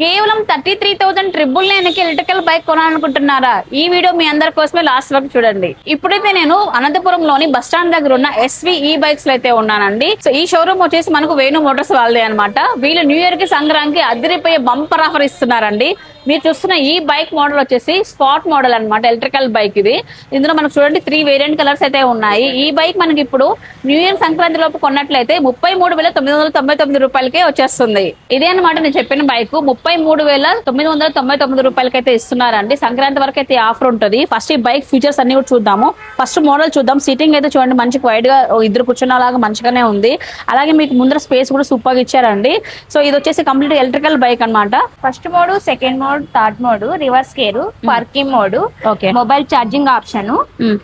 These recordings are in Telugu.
కేవలం thirty three thousand triple nine electrical bike కొనాలనుకుంటున్నారా? ఈ వీడియో మీ అందరి కోసమే లాస్ట్ వరకు చూడండి. ఇప్పుడైతే నేను అనంతపురంలోని బస్ స్టాండ్ దగ్గర ఉన్న ఎస్వి ఈ బైక్స్లో అయితే ఉన్నానండి. సో ఈ షోరూమ్ వచ్చేసి మనకు వేణు మోటార్స్ వాళ్ళదే అనమాట వీళ్ళు న్యూ ఇయర్కి సంక్రాంతికి అదిరిపోయే బంపర్ ఆఫర్ ఇస్తున్నారండి. మీరు చూస్తున్న ఈ బైక్ మోడల్ వచ్చేసి స్పాట్ మోడల్ అన్నమాట ఎలక్ట్రికల్ బైక్ ఇది. ఇందులో మనకు చూడండి త్రీ వేరియంట్ కలర్స్ అయితే ఉన్నాయి. ఈ బైక్ మనకి ఇప్పుడు న్యూ ఇయర్ సంక్రాంతి లోపు కొన్నట్లయితే ముప్పై మూడు వేల తొమ్మిది వందల తొంభై తొమ్మిది రూపాయలకే వచ్చేస్తుంది. ఇదే అనమాట నేను చెప్పిన బైక్ ముప్పై మూడు వేల తొమ్మిది వందల తొంభై తొమ్మిది రూపాయలకైతే ఇస్తున్నారండి. సంక్రాంతి వరకు అయితే ఆఫర్ ఉంటుంది. ఫస్ట్ ఈ బైక్ ఫీచర్స్ అన్ని కూడా చూద్దాము. ఫస్ట్ మోడల్ చూద్దాం. సీటింగ్ అయితే చూడండి మంచి వైడ్గా ఇద్దరు కూర్చున్నలాగా మంచిగానే ఉంది. అలాగే మీకు ముందర స్పేస్ కూడా సూపర్గా ఇచ్చారండి. సో ఇది వచ్చేసి కంప్లీట్ ఎలక్ట్రికల్ బైక్ అన్నమాట. First mode second mode third mode reverse gear parking mode okay mobile charging option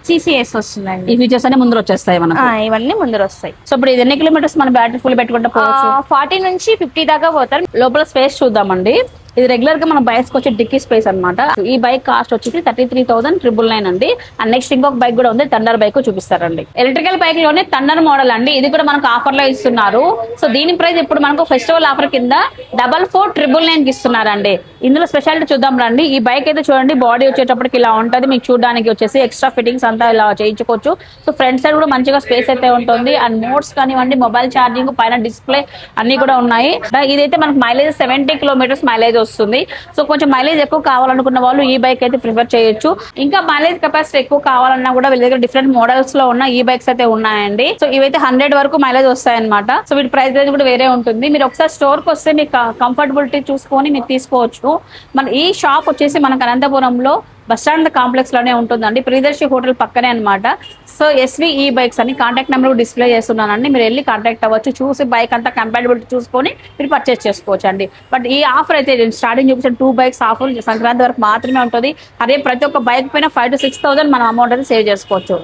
CCS వస్తుందండి. ఈ ఫీచర్స్ అన్ని ముందర వచ్చేస్తాయి మనకు. ఆ, ఇవన్నీ ముందర వస్తాయి. సో ఇప్పుడు ఇది ఎన్ని కిలోమీటర్స్ మన బ్యాటరీ ఫుల్ పెట్టుకుంటే పోవచ్చు? ఫార్టీ నుంచి ఫిఫ్టీ దాకా పోతారు. లోపల స్పేస్ చూద్దామండి. ఇది రెగ్యులర్గా మన బైక్స్ వచ్చి డిక్కీ స్పేస్ అన్నమాట. ఈ బైక్ కాస్ట్ వచ్చేసి thirty three thousand triple nine అండి. అండ్ నెక్స్ట్ ఇంకొక బైక్ కూడా ఉంది థండర్ బైక్ చూపిస్తారండి. ఎలక్ట్రికల్ బైక్లోనే థండర్ మోడల్ అండి. ఇది కూడా మనకు ఆఫర్లో ఇస్తున్నారు. సో దీని ప్రైస్ ఇప్పుడు మనకు ఫెస్టివల్ ఆఫర్ కింద డబల్ ఫోర్ ట్రిపుల్ నైన్కి ఇస్తున్నారండి. ఇందులో స్పెషాలిటీ చూద్దాం రండి. ఈ బైక్ అయితే చూడండి బాడీ వచ్చేటప్పటికి ఇలా ఉంటది. మీకు చూడడానికి వచ్చేసి ఎక్స్ట్రా ఫిట్టింగ్స్ అంతా ఇలా చేయించుకోవచ్చు. సో ఫ్రంట్ సైడ్ కూడా మంచిగా స్పేస్ అయితే ఉంటుంది. అండ్ మోడ్స్ కానివ్వండి మొబైల్ ఛార్జింగ్ పైన డిస్ప్లే అన్ని కూడా ఉన్నాయి. ఇదైతే మనకు మైలేజ్ సెవెంటీ కిలోమీటర్స్ మైలేజ్ వస్తుంది. సో కొంచెం మైలేజ్ ఎక్కువ కావాలనుకున్న వాళ్ళు ఈ బైక్ అయితే ప్రిఫర్ చేయొచ్చు. ఇంకా మైలేజ్ కెపాసిటీ ఎక్కువ కావాలన్నా కూడా వీళ్ళ దగ్గర డిఫరెంట్ మోడల్స్లో ఉన్న ఈ బైక్స్ అయితే ఉన్నాయండి. సో ఇవైతే హండ్రెడ్ వరకు మైలేజ్ వస్తాయన్నమాట. సో వీటి ప్రైస్ రేంజ్ కూడా వేరే ఉంటుంది. మీరు ఒకసారి స్టోర్కి వస్తే మీకు కంఫర్టబిలిటీ చూసుకొని మీరు తీసుకోవచ్చు. మన ఈ షాప్ వచ్చేసి మనకు అనంతపురంలో బస్ స్టాండ్ కాంప్లెక్స్లోనే ఉంటుందండి. ప్రియదర్శి హోటల్ పక్కనే అన్నమాట. సో ఎస్వి ఈ బైక్స్ అని కాంటాక్ట్ నెంబర్ డిస్ప్లే చేస్తున్నానండి. మీరు వెళ్ళి కాంటాక్ట్ అవ్వచ్చు. చూసి బైక్ అంతా కంపాటబిలిటీ చూసుకొని మీరు పర్చేస్ చేసుకోవచ్చు అండి బట్ ఈ ఆఫర్ అయితే స్టార్టింగ్ చూపించిన టూ బైక్స్ ఆఫర్ సంక్రాంతి వరకు మాత్రమే ఉంటుంది. అదే ప్రతి ఒక్క బైక్ పైన ఫైవ్ టు సిక్స్ థౌసండ్ మనం అమౌంట్ అయితే సేవ్ చేసుకోవచ్చు.